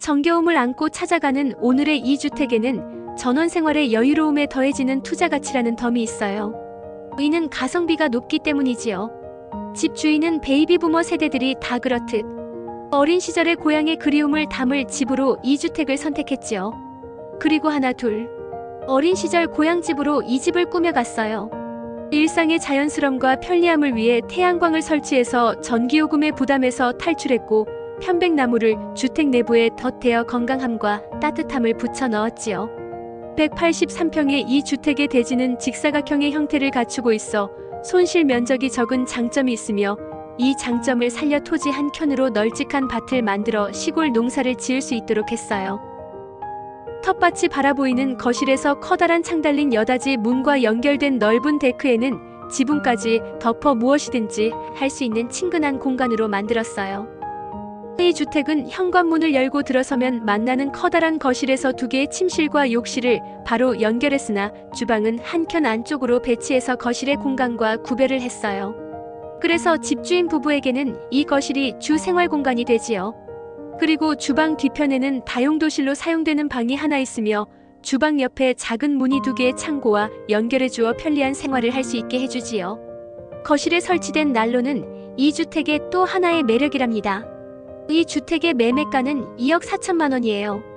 정겨움을 안고 찾아가는 오늘의 이 주택에는 전원 생활의 여유로움에 더해지는 투자 가치라는 덤이 있어요. 이는 가성비가 높기 때문이지요. 집 주인은 베이비 부머 세대들이 다 그렇듯 어린 시절의 고향의 그리움을 담을 집으로 이 주택을 선택했지요. 그리고 하나 둘 어린 시절 고향집으로 이 집을 꾸며갔어요. 일상의 자연스럼과 편리함을 위해 태양광을 설치해서 전기요금의 부담에서 탈출했고 편백나무를 주택 내부에 덧대어 건강함과 따뜻함을 붙여 넣었지요. 183평의 이 주택의 대지는 직사각형의 형태를 갖추고 있어 손실 면적이 적은 장점이 있으며 이 장점을 살려 토지 한 켠으로 널찍한 밭을 만들어 시골 농사를 지을 수 있도록 했어요. 텃밭이 바라보이는 거실에서 커다란 창 달린 여닫이 문과 연결된 넓은 데크에는 지붕까지 덮어 무엇이든지 할 수 있는 친근한 공간으로 만들었어요. 이 주택은 현관문을 열고 들어서면 만나는 커다란 거실에서 두 개의 침실과 욕실을 바로 연결했으나 주방은 한켠 안쪽으로 배치해서 거실의 공간과 구별을 했어요. 그래서 집주인 부부에게는 이 거실이 주 생활 공간이 되지요. 그리고 주방 뒤편에는 다용도실로 사용되는 방이 하나 있으며 주방 옆에 작은 문이 두 개의 창고와 연결해 주어 편리한 생활을 할 수 있게 해주지요. 거실에 설치된 난로는 이 주택의 또 하나의 매력이랍니다. 이 주택의 매매가는 2억 4천만 원이에요.